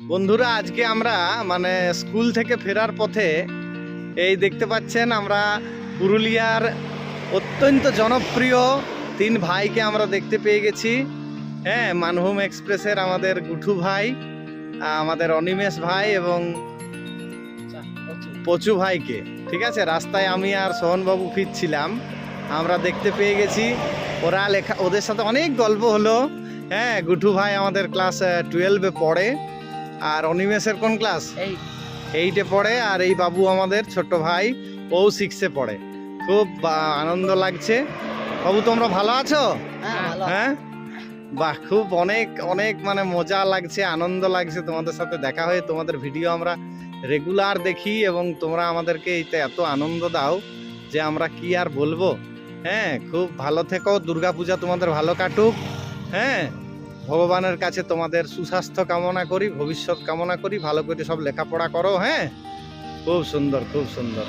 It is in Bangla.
বন্ধুরা, আজকে আমরা মানে স্কুল থেকে ফেরার পথে এই দেখতে পাচ্ছেন আমরা পুরুলিয়ার অত্যন্ত জনপ্রিয় তিন ভাইকে আমরা দেখতে পেয়ে গেছি। হ্যাঁ মানভূম এক্সপ্রেসের আমাদের গুঠু ভাই আমাদের অনিমেষ ভাই এবং পচু ভাইকে। ঠিক আছে? রাস্তায় আমি আর সোহনবাবু ফিরছিলাম। আমরা দেখতে পেয়ে গেছি। ওরা লেখা, ওদের সাথে অনেক গল্প হলো। হ্যাঁ গুঠু ভাই আমাদের ক্লাস টুয়েলভে পড়ে। আর অনিমেষের কোন ক্লাস? এইটে পড়ে আর এই বাবু আমাদের ছোট ভাই ও সিক্সে পড়ে। খুব আনন্দ লাগছে। বাবু তোমরা ভালো আছো? হ্যাঁ হ্যাঁ? বাহ খুব অনেক অনেক মানে মজা লাগছে আনন্দ লাগছে তোমাদের সাথে দেখা হয়ে। তোমাদের ভিডিও আমরা রেগুলার দেখি এবং তোমরা আমাদেরকে এইতে এত আনন্দ দাও যে আমরা কি আর বলব। হ্যাঁ খুব ভালো থেকো দুর্গাপূজা তোমাদের ভালো কাটুক। হ্যাঁ? ভগবানের কাছে তোমাদের সুস্বাস্থ্য কামনা করি, ভবিষ্যৎ কামনা করি, ভালো করে সব লেখাপড়া করো হ্যাঁ? খুব সুন্দর খুব সুন্দর।